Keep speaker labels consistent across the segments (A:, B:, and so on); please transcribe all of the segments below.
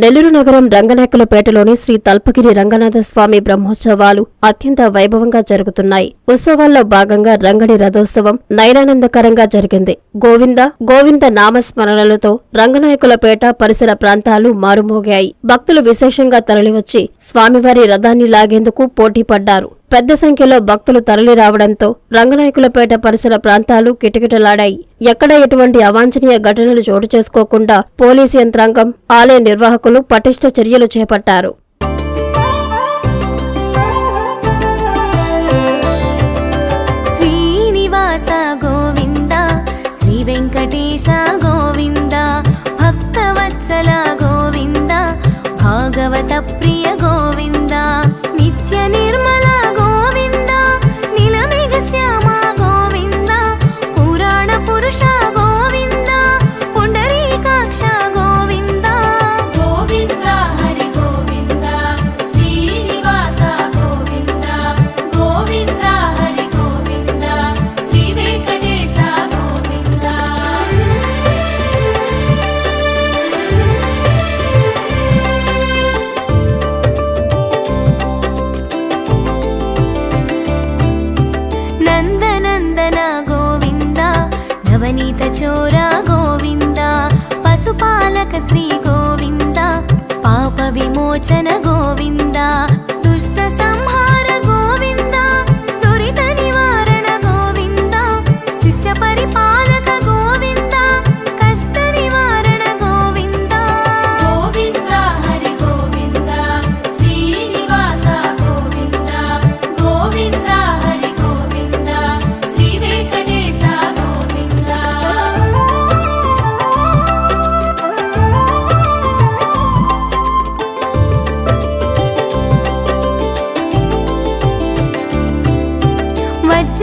A: నెల్లూరు నగరం రంగనాయకులపేటలోని శ్రీ తల్పగిరి రంగనాథ స్వామి బ్రహ్మోత్సవాలు అత్యంత వైభవంగా జరుగుతున్నాయి. ఉత్సవాల్లో భాగంగా రంగడి రథోత్సవం నైరానందకరంగా జరిగింది. గోవింద గోవింద నామస్మరణలతో రంగనాయకులపేట పరిసర ప్రాంతాలు మారుమోగాయి. భక్తులు విశేషంగా తరలివచ్చి స్వామివారి రథాన్ని లాగేందుకు పోటీపడ్డారు. పెద్ద సంఖ్యలో భక్తులు తరలి రావడంతో రంగనాయకులపేట పరిసర ప్రాంతాలు కిటకిటలాడాయి. ఎక్కడ ఎటువంటి అవాంఛనీయ ఘటనలు చోటు చేసుకోకుండా పోలీసు యంత్రాంగం ఆలయ నిర్వాహకులు పటిష్ట చర్యలు చేపట్టారు.
B: శ్రీనివాస గోవింద శ్రీ వెంకటేశ గోవింద భక్తవత్సల గోవింద భాగవత గోరా గోవింద పశుపాలక శ్రీ గోవింద పాప విమోచన గోవింద దుష్ట సంహార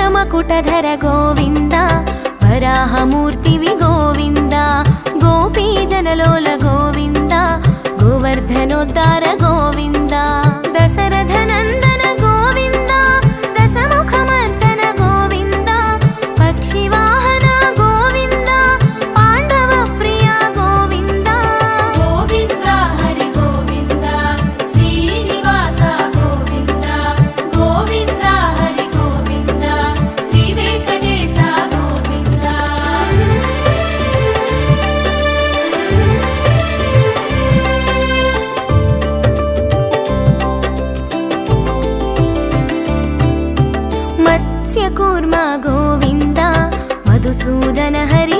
B: వజ్రమకుటధర గోవింద వరాహమూర్తివి గోవింద గోపీజనలోల గోవింద గోవర్ధనోద్ధార గోవిందా. మత్స్యకూర్మ గోవింద మధుసూదన హరి